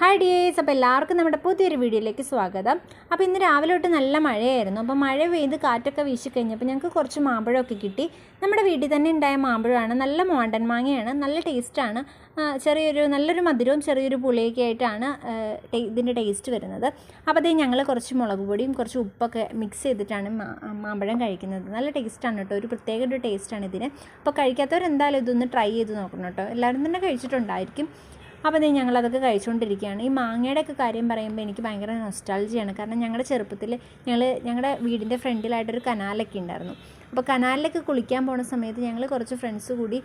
Hi dears അപ്പോൾ എല്ലാവർക്കും നമ്മുടെ പുതിയൊരു വീഡിയോയിലേക്ക് സ്വാഗതം. അപ്പോൾ ഇന്ന് രാവിലെ തൊട്ട് നല്ല മഴയായിരുന്നു. അപ്പോൾ മഴ പെയ്ത് കാറ്റൊക്കെ വീശി കഴിഞ്ഞപ്പോൾ ഞങ്ങൾക്ക് കുറച്ച് മാമ്പഴമൊക്കെ കിട്ടി. നമ്മുടെ വീട്ടിൽ തന്നെ ഉണ്ടായ മാമ്പഴമാണ്. നല്ല മോണ്ടൻ മാങ്ങയാണ്. നല്ല ടേസ്റ്റാണ്. ചെറിയൊരു നല്ലൊരു മധുരവും ചെറിയൊരു പുളിയൊക്കെ ആയിട്ടാണ് ഇതിന്റെ ടേസ്റ്റ് വരുന്നത്. അപ്പോൾ അതേ ഞങ്ങൾ കുറച്ച് മുളക് പൊടിയും കുറച്ച് ഉപ്പൊക്കെ മിക്സ് ചെയ്തിട്ടാണ് മാമ്പഴം കഴിക്കുന്നത്. നല്ല ടേസ്റ്റാണ് കേട്ടോ. ഒരു പ്രത്യേക ഒരു ടേസ്റ്റാണ് ഇതിന്. അപ്പോൾ കഴിക്കാത്തവർ എന്തായാലും ഇതൊന്ന് ട്രൈ ചെയ്ത് നോക്കണം കേട്ടോ. എല്ലാവരും തന്നെ കഴിച്ചിട്ടുണ്ടായിരിക്കും. അപ്പോൾ ഞങ്ങൾ ഞങ്ങളതൊക്കെ കഴിച്ചുകൊണ്ടിരിക്കുകയാണ് ഈ മാങ്ങയുടെയൊക്കെ കാര്യം പറയുമ്പോൾ എനിക്ക് ഭയങ്കര നൊസ്റ്റാൾജിയാണ് കാരണം ഞങ്ങളുടെ ചെറുപ്പത്തിൽ ഞങ്ങൾ ഞങ്ങളുടെ വീടിന്റെ ഫ്രണ്ടിലായിട്ടൊരു കനാലൊക്കെ ഉണ്ടായിരുന്നു അപ്പോൾ കനാലിലൊക്കെ കുളിക്കാൻ പോണ സമയത്ത് ഞങ്ങൾ കുറച്ച് ഫ്രണ്ട്സ് കൂടി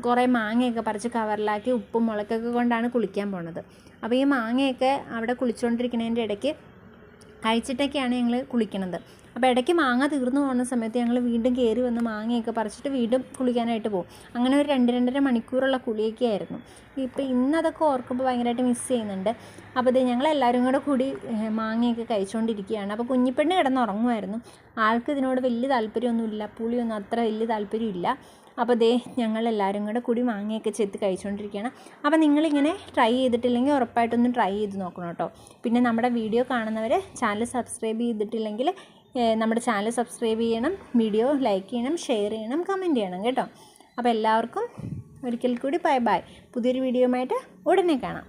കുറേ മാങ്ങയൊക്കെ പറിച്ച് കവറിലാക്കി ഉപ്പും മുളക്കൊക്കെ കൊണ്ടാണ് കുളിക്കാൻ പോണത്. അപ്പോൾ ഈ മാങ്ങയൊക്കെ അവിടെ കുളിച്ചുകൊണ്ടിരിക്കുന്നതിന്റെ ഇടയ്ക്ക് കഴിച്ചിട്ടൊക്കെയാണ് ഞങ്ങൾ കുളിക്കണത്. അപ്പോൾ ഇടയ്ക്ക് മാങ്ങ തീർന്നു പോകുന്ന സമയത്ത് ഞങ്ങൾ വീണ്ടും കയറി വന്ന് മാങ്ങയൊക്കെ പറിച്ചിട്ട് വീണ്ടും കുളിക്കാനായിട്ട് പോകും. അങ്ങനെ ഒരു രണ്ട് രണ്ടര മണിക്കൂറുള്ള കുളിയൊക്കെ ആയിരുന്നു. ഇപ്പോൾ ഇന്നതൊക്കെ ഓർക്കുമ്പോൾ ഭയങ്കരമായിട്ട് മിസ് ചെയ്യുന്നുണ്ട്. അപ്പോൾ ഇത് ഞങ്ങളെല്ലാവരും കൂടെ കൂടി മാങ്ങയൊക്കെ കഴിച്ചുകൊണ്ടിരിക്കുകയാണ് അപ്പോൾ കുഞ്ഞിപ്പെണ്ണ് കിടന്നുറങ്ങുമായിരുന്നു. ആൾക്ക് ഇതിനോട് വലിയ താല്പര്യമൊന്നുമില്ല. പുളിയൊന്നും അത്ര വലിയ താല്പര്യമില്ല. അപ്പോൾ ദേ ഞങ്ങളെല്ലാവരും കൂടെ കൂടി മാങ്ങയൊക്കെ ചെത്തി കഴിച്ചുകൊണ്ടിരിക്കുകയാണ് അപ്പോൾ നിങ്ങളിങ്ങനെ ട്രൈ ചെയ്തിട്ടില്ലെങ്കിൽ ഉറപ്പായിട്ടൊന്ന് ട്രൈ ചെയ്ത് നോക്കണം കേട്ടോ. പിന്നെ നമ്മുടെ വീഡിയോ കാണുന്നവർ ചാനൽ സബ്സ്ക്രൈബ് ചെയ്തിട്ടില്ലെങ്കിൽ നമ്മുടെ ചാനൽ സബ്സ്ക്രൈബ് ചെയ്യണം വീഡിയോ ലൈക്ക് ചെയ്യണം ഷെയർ ചെയ്യണം കമന്റ് ചെയ്യണം കേട്ടോ. അപ്പോൾ എല്ലാവർക്കും ഒരിക്കൽ കൂടി ബൈ ബൈ പുതിയൊരു വീഡിയോയുമായിട്ട് ഉടനെ കാണാം.